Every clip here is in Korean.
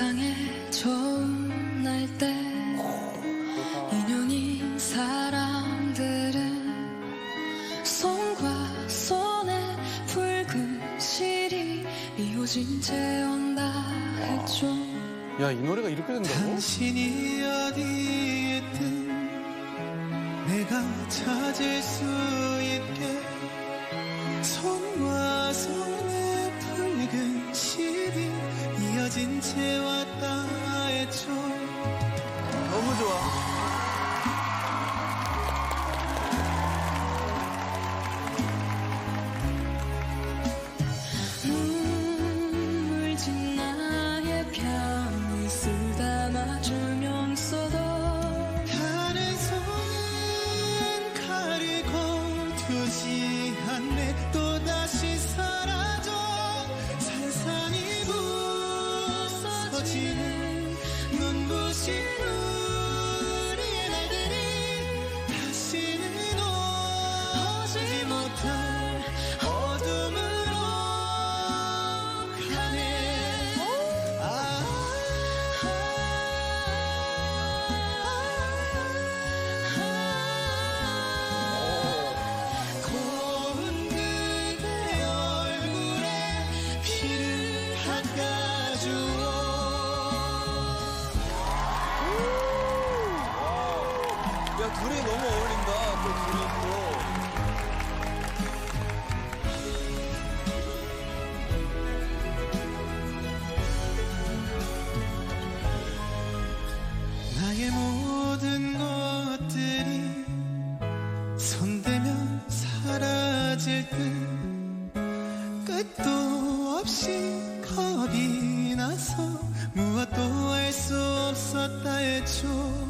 세상에 좋은 날때 인연인 사람들은 손과 손에 붉은 실이 이어진 채 온다 했죠 야, 이 노래가 이렇게 된다고? 당신이 어디에 있든 내가 찾을 수 있게 손과 손에 붉은 실 이 이어진 채 왔다 했죠 너무 좋아. 두지 않네 또다시 사 나의 모든 것들이 손대면 사라질 듯 끝도 없이 겁이 나서 무엇도 할 수 없었다 했죠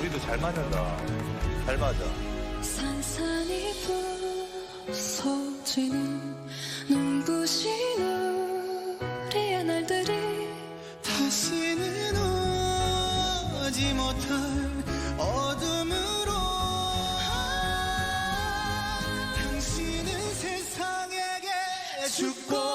둘이도 잘 맞는다. 잘 맞아. 산산이 부서지는 눈부신 우리의 날들이 다시는 오지 못할 어둠으로 당신은 세상에게 죽고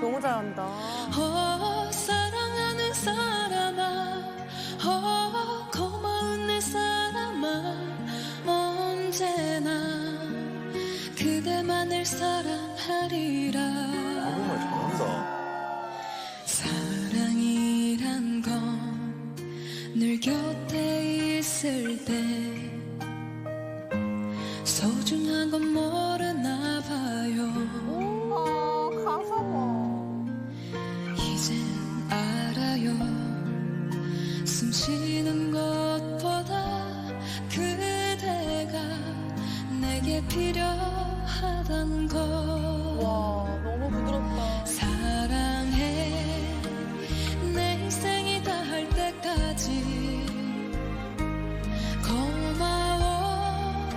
너무 잘한다. 어 사랑하는 사람아 어 고마운 내 사람아 언제나 그대만을 사랑하리 숨 쉬는 것보다 그대가 내게 필요하단 걸 와, 너무 부드럽다. 사랑해 내 인생이 닿을 때까지 고마워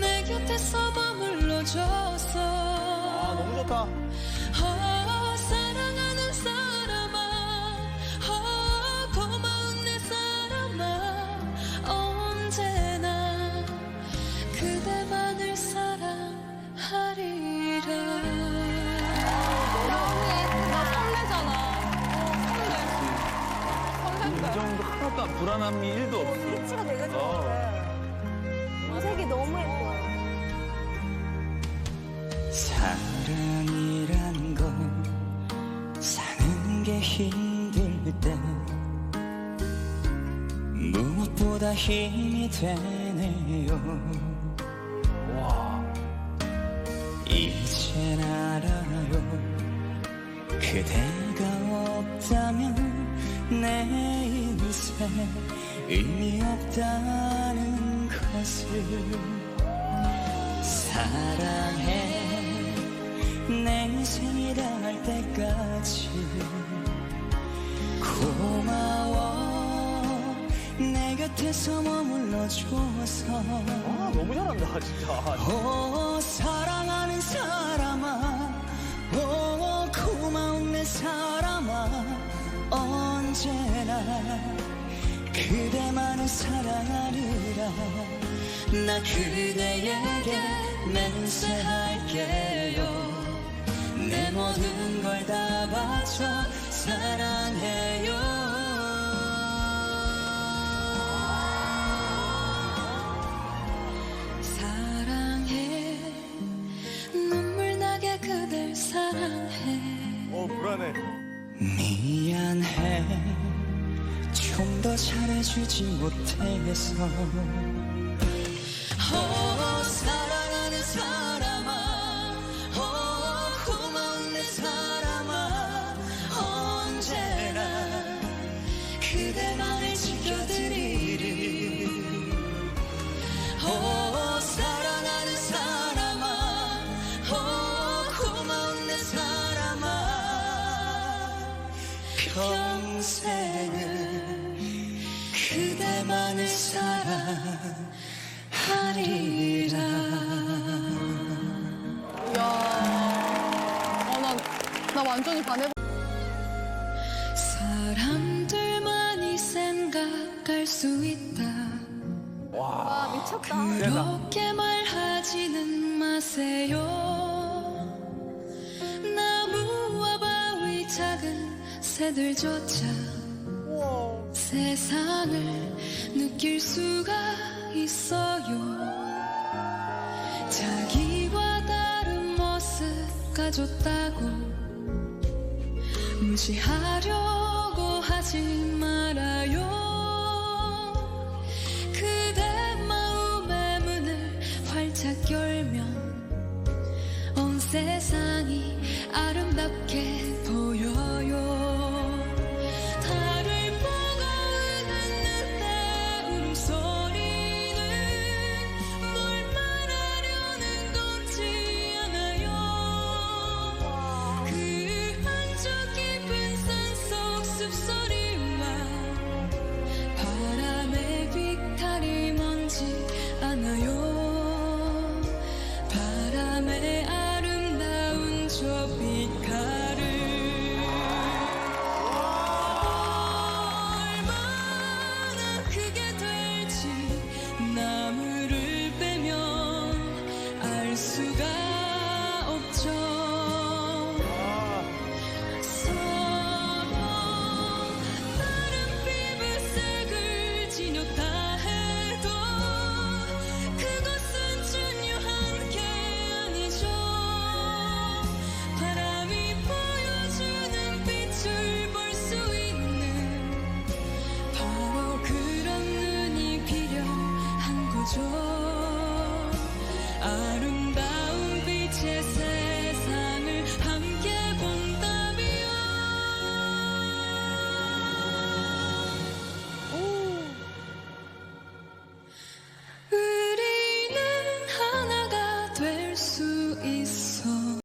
내 곁에서 머물러줘서 아, 너무 좋다. 불안함이 1도 없어. 피치가 되게 어. 좋은데. 색이 너무 예뻐요. 사랑이란 건 사는 게 힘들 때 무엇보다 힘이 되네요 이젠 알아요 그대가 없다면 내 의미 없다는 것을 사랑해. 내 인생이 닿을 때까지 고마워. 내 곁에서 머물러 줘서. 아, 너무 잘한다, 진짜. 오 사랑하는 사람아. 오 고마운 내 사람아. 언제나 그대만을 사랑하느라. 나 그대에게 맹세할게요. 내 모든 걸 다 바쳐 사랑해요. 사랑해. 눈물 나게 그댈 사랑해. 어, 불안해. 미안해 좀더 잘해주지 못해서. 오 사랑하는 사람아. 오 고마운 내 사람아. 언제나 그대만을 지켜드리리 오 사랑하는 사람아. 오 고마운 내 사람아. 평생을 그대만을 사랑하리라 이야. 어, 나, 나 완전히 반해. 사람들만이 생각할 수 있다 와, 미쳤다. 그렇게 말하지는 마세요 나무와 바위 작은 새들조차 우와. 세상을 느낄 수가 있어요. 자기와 다른 모습 가졌다고 무시하려고 하지 말아요. 그대 마음의 문을 활짝 열면 온 세상이 아름답게